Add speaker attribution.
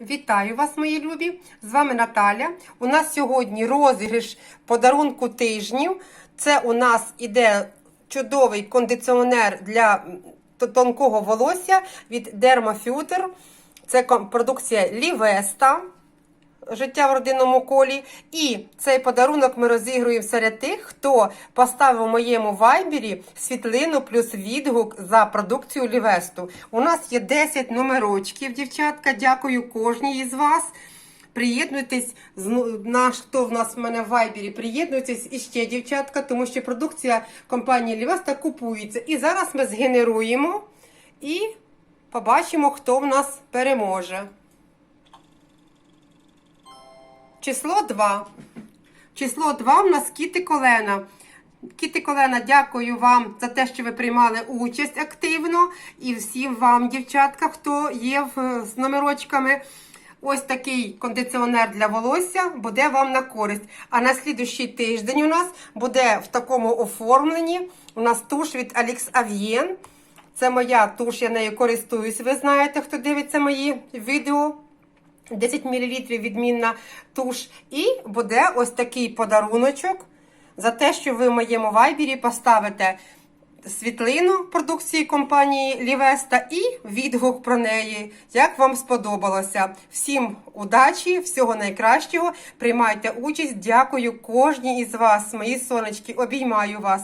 Speaker 1: Вітаю вас, мої любі! З вами Наталя. У нас сьогодні розіграш подарунку тижнів. Це у нас іде чудовий кондиціонер для тонкого волосся від Dermafuter. Це продукція Лівеста. Життя в родинному колі. І цей подарунок ми розігруємо серед тих, хто поставив у моєму вайбері світлину плюс відгук за продукцію Лівесту. У нас є 10 номерочків, дівчатка. Дякую кожній із вас. Приєднуйтесь з ну, наш, хто в нас в мене в вайбері, приєднуйтесь іще, дівчатка, тому що продукція компанії Лівеста купується. І зараз ми згенеруємо і побачимо, хто в нас переможе. Число 2. Число 2 в нас Кіти Колена. Кіти Колена, дякую вам за те, що ви приймали участь активно. І всім вам, дівчатка, хто є в, з номерочками. Ось такий кондиціонер для волосся буде вам на користь. А на слідущий тиждень у нас буде в такому оформленні. У нас туш від Alex Avien. Це моя туш, я нею користуюсь. Ви знаєте, хто дивиться мої відео. 10 мл відмінна туш. І буде ось такий подаруночок за те, що ви в моєму вайбері поставите світлину продукції компанії Лівеста і відгук про неї. Як вам сподобалося? Всім удачі, всього найкращого. Приймайте участь. Дякую кожній із вас, мої сонечки. Обіймаю вас.